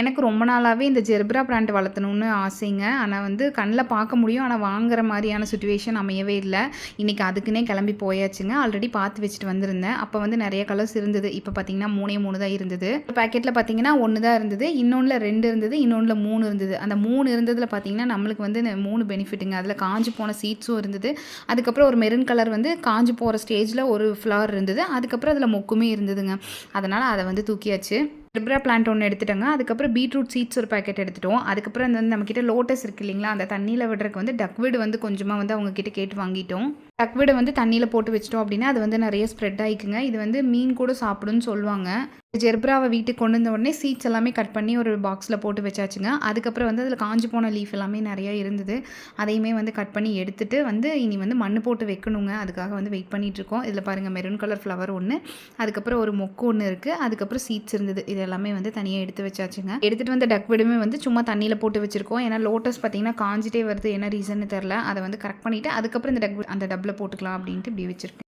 எனக்கு ரொம்ப நாளாகவே இந்த ஜெர்பரா பிராண்ட் வளர்த்தணும்னு ஆசைங்க. ஆனால் வந்து கண்ணில் பார்க்க முடியும். ஆனால் வாங்குற மாதிரியான சுச்சுவேஷன் அமையவே இல்லை. இன்றைக்கி அதுக்குன்னே கிளம்பி போயாச்சுங்க. ஆல்ரெடி பார்த்து வச்சுட்டு வந்திருந்தேன். அப்போ வந்து நிறைய கலர்ஸ் இருந்தது. இப்போ பார்த்தீங்கன்னா மூணே மூணு தான் இருந்தது. பேக்கெட்டில் பார்த்தீங்கன்னா ஒன்று தான் இருந்தது. இன்னொன்றில் ரெண்டு இருந்தது. இன்னொன்றில் மூணு இருந்தது. அந்த மூணு இருந்ததில் பார்த்தீங்கன்னா நம்மளுக்கு வந்து இந்த மூணு பெனிஃபிட்டுங்க அதில் காஞ்சு போன சீட்ஸும் இருந்தது. அதுக்கப்புறம் ஒரு மெரூன் கலர் வந்து காஞ்சு போகிற ஸ்டேஜில் ஒரு ஃப்ளவர் இருந்தது. அதுக்கப்புறம் அதில் மொக்குமே இருந்ததுங்க. அதனால் அதை வந்து தூக்கியாச்சு. ரிப்ரா பிளான்ட் ஒன்று எடுத்துட்டோங்க. அதுக்கப்புறம் பீட்ரூட் சீட்ஸ் ஒரு பேக்கெட் எடுத்துட்டோம். அதுக்கப்புறம் அந்த வந்து நம்மக்கிட்ட லோட்டஸ் இருக்கு இல்லைங்களா? அந்த தண்ணியில் விடுறதுக்கு வந்து டக்விடு வந்து கொஞ்சமாக வந்து அவங்கக்கிட்ட கேட்டு வாங்கிட்டோம். டக்விடை வந்து தண்ணியில் போட்டு வச்சிட்டோம் அப்படின்னா அது வந்து நிறைய ஸ்ப்ரெட் ஆகிக்குங்க இது வந்து மீன் கூட சாப்பிடுன்னு சொல்லுவாங்க. ஜெர்ப்ராவை வீட்டுக்கு கொண்டு வந்த உடனே சீட்ஸ் எல்லாமே கட் பண்ணி ஒரு பாக்ஸில் போட்டு வச்சாச்சுங்க. அதுக்கப்புறம் வந்து அதில் காஞ்சி போன லீஃப் எல்லாமே நிறையா இருந்தது. அதையுமே வந்து கட் பண்ணி எடுத்துட்டு வந்து இனி வந்து மண் போட்டு வைக்கணுங்க. அதுக்காக வந்து வெயிட் பண்ணிகிட்ருக்கோம் இதில் பாருங்கள் மெரூன் கலர் ஃப்ளவர் ஒன்று அதுக்கப்புறம் ஒரு மொக்கு ஒன்று இருக்குது அதுக்கப்புறம் சீட்ஸ் இருந்தது. இது எல்லாமே வந்து தனியாக எடுத்து வச்சாச்சுங்க. எடுத்துகிட்டு வந்த டக்விடுமே வந்து சும்மா தண்ணியில் போட்டு வச்சுருக்கோம். ஏன்னா லோட்டஸ் பார்த்தீங்கன்னா காஞ்சிட்டே வருது. என்ன ரீசன்னு தெரில அதை வந்து கரெக்ட் பண்ணிவிட்டு அதுக்கப்புறம் இந்த டக் அந்த டபுள் போட்டுக்கலாம் அப்படின்ட்டு இப்படி வச்சிருக்கேன்.